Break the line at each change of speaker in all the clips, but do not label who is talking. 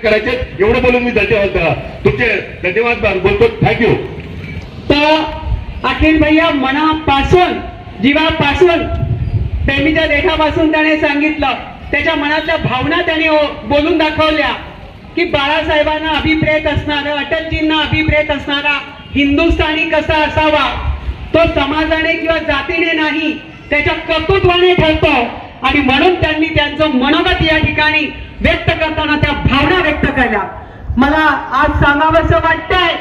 करायचे? एवढं बोलून मी धन्यवाद तुमचे धन्यवाद बोलतो थँक्यू
तर अखिल भैया मनापासून जीवापासून प्रेमीच्या देखापासून त्याने सांगितलं. त्याच्या मनातल्या भावना त्याने बोलून दाखवल्या. की बाळासाहेबांना अभिप्रेत असणारा अटलजींना अभिप्रेत असणारा हिंदुस्थानी कसा असावा? तो समाजाने किंवा जातीने नाही त्याच्या कर्तृत्वाने ठरतो. आणि म्हणून त्यांनी त्यांचं मनोगत या ठिकाणी व्यक्त करताना त्या भावना व्यक्त केल्या. मला आज सांगावंसं वाटतंय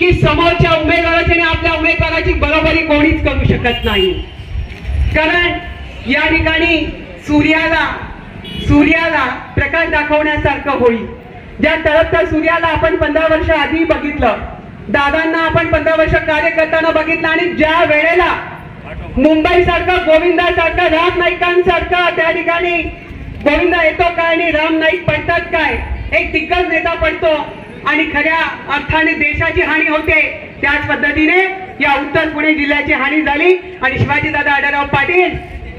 की समोरच्या उमेदवाराची आणि आपल्या उमेदवाराची बरोबरी कोणीच करू शकत नाही. कारण या ठिकाणी सूर्याला सूर्याला प्रकाश दाखवण्यासारखं होईल. ज्या तळपत्या सूर्याला आपण पंधरा वर्ष आधी बघितलं दादांना आपण पंधरा वर्ष कार्य करताना बघितलं आणि ज्या वेळेला मुंबई सारखा गोविंदा सारखा राम नाईकांसारखा त्या ठिकाणी गोविंदा येतो काय आणि राम नाईक पडतात काय? एक दिग्गज नेता पडतो आणि खऱ्या अर्थाने देशाची हानी होते. त्याच पद्धतीने या उत्तर पुणे जिल्ह्याची हानी झाली. आणि शिवाजीदादा आढळराव पाटील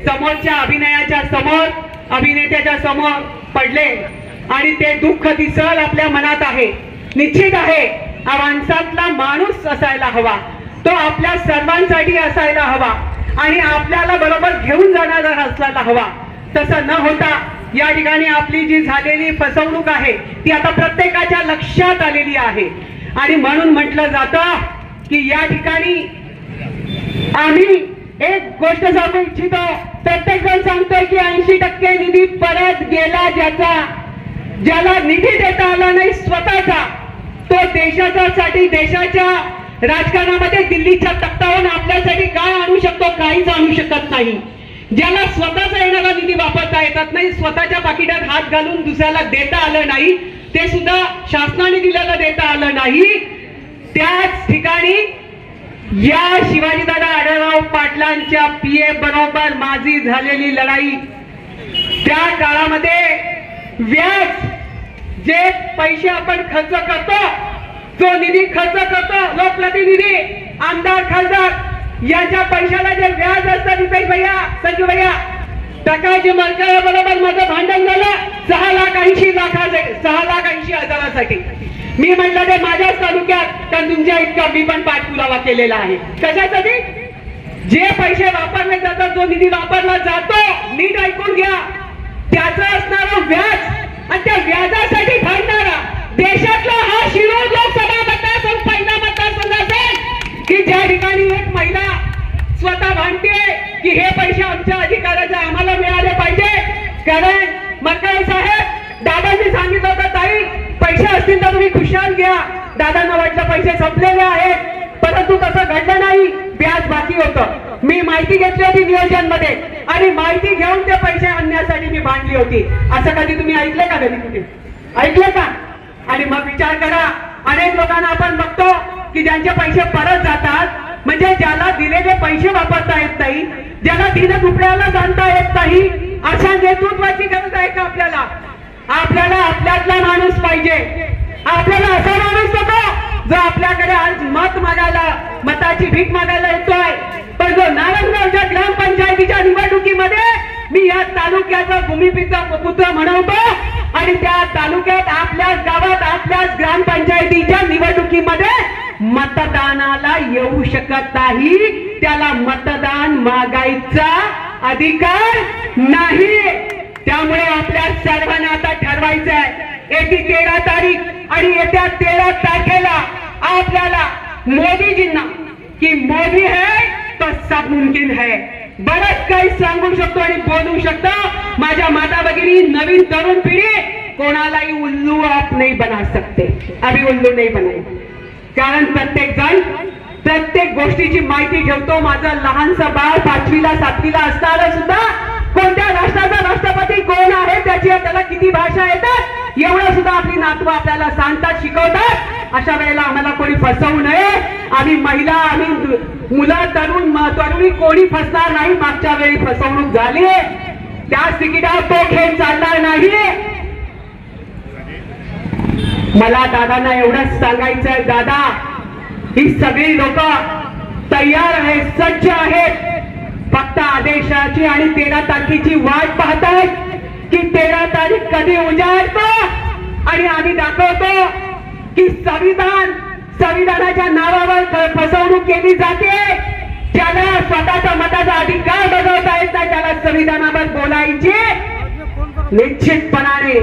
समोरच्या अभिनयाच्या समोर अभिनेत्याच्या समोर पडले. आणि ते दुःख दिसल आपल्या मनात आहे. निश्चित आहे हा माणसातला माणूस असायला हवा. तो आपल्या सर्वांसाठी असायला हवा. आणि आपल्याला बरोबर घेऊन जाणारा असायला हवा. तसं न होता या ठिकाणी आपली जी झालेली फसवणूक आहे ती आता प्रत्येकाच्या लक्षात आलेली आहे. आणि म्हणून म्हटलं जातं की या ठिकाणी आम्ही एक गोष्ट सांगू इच्छितो. प्रत्येक जण सांगतोय की ऐंशी टक्के निधी परत गेला ज्याचा ज्याला निधी देता आला नाही स्वतःचा तो देशाचा साठी देशाच्या राजकारणामध्ये दिल्लीच्या तख्तावरून आपल्यासाठी काय आणू शकतो काहीच आणू शकत नाही. ज्याला स्वतःचा येणारा निधी वापरता येतात नाही स्वतःच्या पाकिटात हात घालून दुसऱ्याला देता आलं नाही ते सुद्धा शासनाने दिलेलं देता आलं नाही. त्याच ठिकाणी या शिवाजीदादा आढळराव पाटलांच्या पीए बरोबर माझी झालेली लढाई. त्या काळामध्ये व्याज जे पैसे आपण खर्च करतो जो निधी खर्च करतो लोकप्रतिनिधी आमदार खासदार यांच्या पैशाला जे व्याज असतं रिपेश भैया संजू भैया टकाचे मरकळ बरोबर माझं भांडण झालं सहा लाख ऐंशी लाखाचे सहा लाख ऐंशी हजारासाठी. मी म्हटलं ते माझ्याच तालुक्यात तर तुमच्या इतका मी पण पाठपुरावा केलेला आहे. कशासाठी? जे पैसे वापरले जातात जो निधी वापरला जातो नीट ऐकून घ्या. त्याचं असणारं व्याज आणि त्या व्याजासाठी भांडणारा देशातला हा शिरोळ लोकसभा मतदारसंघ पहिला मतदारसंघ असेल की ज्या ठिकाणी एक महिला स्वतः भांडते की हे पैसे आमच्या अधिकाराचे आम्हाला मिळाले पाहिजे. कारण मरकाळे साहेब दादाजी सांगितलं होतं ताई पैसे असतील तर तुम्ही खुशाल घ्या. दादांना वाटलं पैसे संपलेले आहेत. परंतु तसं घडलं नाही. व्याज बाकी होतं. मी माहिती घेतली होती नियोजनमध्ये आणि माहिती घेऊन ते पैसे आणण्यासाठी मी भांडली होती. असं कधी तुम्ही ऐकलं का कधी कुठे? ऐकलं का? आणि मग विचार करा. अनेक लोकांना आपण बघतो की पैसे परत जातात म्हणजे ज्याला दिलेले पैसे वापरता येत नाही ज्याला दिन दुपड्याला जाणता येत नाही अशा नेतृत्वाची गरज आहे का आपल्याला? आपल्याला आपल्यातला माणूस पाहिजे. आपल्याला असा माणूस नको जो आपल्याकडे आज मत मागायला मताची भीक मागायला येतोय. पण जो नारायणगावच्या ग्रामपंचायतीच्या निवडणुकीमध्ये मी या तालुक्याचा भूमिपीचा पुत्र म्हणवतो आणि त्या तालुक्यात आपल्याच गावात आपल्याच ग्रामपंचायतीच्या निवडणुकीमध्ये मतदानाला येऊ शकत नाही. त्याला मतदान मागायचा अधिकार नाही. त्यामुळे आपल्या सर्वांना आता ठरवायचं आहे येती तेरा तारीख आणि येत्या तेरा तारखेला आपल्याला मोदीजींना की मोदी है तो सब मुमकिन है. बरंच काही सांगू शकतो आणि बोलू शकतो. माझ्या माता भगिनी नवीन तरुण पिढी कोणालाही उल्लू आप नाही बना सकते. अभी उल्लू नाही बनायचं कारण प्रत्येक जण प्रत्येक गोष्टीची माहिती ठेवतो माझं लहानसं बाळ पाचवीला सातवीला असताना सुद्धा कोणत्या राष्ट्राचा राष्ट्रपती कोण आहे त्याची त्याला किती भाषा येतात एवढं सुद्धा आपली नातू आपल्याला सांगतात शिकवतात. अशा वेळेला आम्हाला कोणी फसवू नये. आम्ही महिला आम्ही मुलं तरुण तरुणी कोणी फसणार नाही. मागच्या वेळी फसवणूक झाली. त्याच तिकिटावर तो खेळ चालणार नाही. मला दादांना एवढंच सांगायचंय दादा ही सगळी लोक तयार आहेत सज्ज आहेत. फक्त आदेशाची आणि तेरा तारखेची वाट पाहतायत की तेरा तारीख कधी उजाडतो आणि आम्ही दाखवतो की संविधान संविधानाच्या नावावर फसवणूक केली जाते. ज्याला स्वतःचा मताचा अधिकार बजावता येत नाही त्याला संविधानावर बोलायची निश्चितपणाने.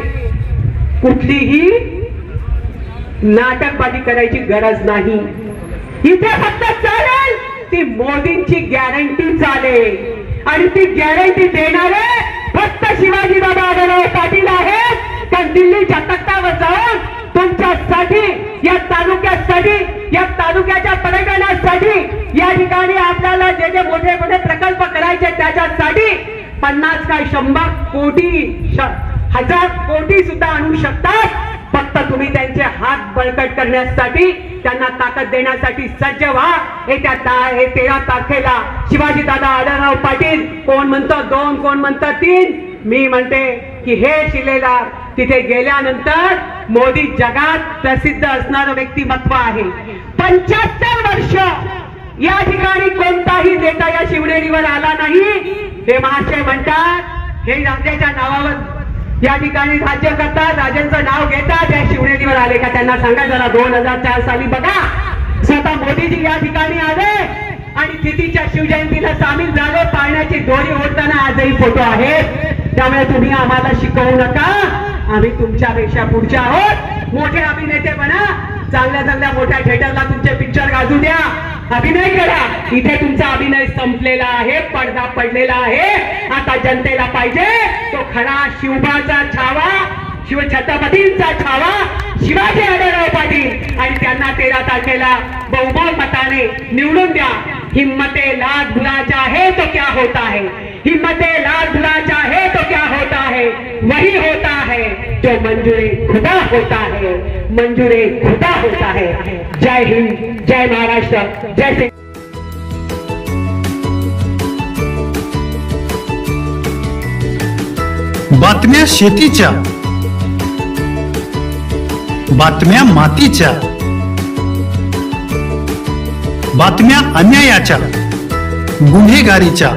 कुठलीही नाटकबाजी करायची गरज नाही. इथे फक्त चालेल. ती मोदींची गॅरंटी चालेल. आणि ती गॅरंटी देणारे फक्त शिवाजी बाबा आढळराव पाटील आहेत. पण दिल्लीच्या तख्तावर जाऊन तुमच्यासाठी या तालुक्यासाठी या तालुक्याच्या पर्यटनासाठी या ठिकाणी आपल्याला जे जे मोठे मोठे प्रकल्प करायचे त्याच्यासाठी पन्नास काय शंभर कोटी श- हजार कोटी सुद्धा आणू शकतात. फक्त तुम्ही त्यांचे हात बळकट करण्यासाठी त्यांना ताकद देण्यासाठी सज्ज व्हा. येत्या दहा हे तेरा तारखेला शिवाजी दादा आढळराव पाटील कोण म्हणतो दोन कोण म्हणतं तीन? मी म्हणते की हे शिलेदार तिथे गेल्यानंतर मोदी जगात प्रसिद्ध असणारं व्यक्तिमत्व आहे. पंच्याहत्तर वर्ष या ठिकाणी कोणताही नेता या शिवनेरीवर आला नाही. हे महाशय म्हणतात हे राज्याच्या नावावर या ठिकाणी राज्य करतात राजांचं नाव घेतात या शिवनेरीवर आले का त्यांना सांगा जरा दोन हजार चार साली बघा. स्वतः मोदीजी या ठिकाणी आले आणि तिथीच्या शिवजयंतीला सामील झाले पाळण्याची दोरी ओढताना आजही फोटो आहेत. त्यामुळे तुम्ही आम्हाला शिकवू नका. आम्ही तुमच्यापेक्षा पुढच्या आहोत. मोठे अभिनेते बना. चांगल्या चांगल्या मोठ्या थिएटरला तुमचे पिक्चर गाजू द्या. अभिनय करा. इथे तुमचा अभिनय संपलेला आहे पडदा पडलेला आहे. आता जनतेला पाहिजे तो खरा शिवबाचा छावा शिव छत्रपतींचा छावा शिवाजी आढळराव पाटील. आणि त्यांना तेरा तारखेला बहुमत मताने निवडून द्या. हिंमते लाज भुलाचा आहे तो क्या होता है? हिम्मते लाख भुलाचा है तो क्या होता है? वही होता है जो मंजूरे खुदा होता है। मंजूरे खुदा होता है। जय हिंद, जय महाराष्ट्र, जय श्री
बातम्या शेतीच्या, बातम्या मातीच्या, बातम्या अन्यायाच्या, गुन्हेगारीच्या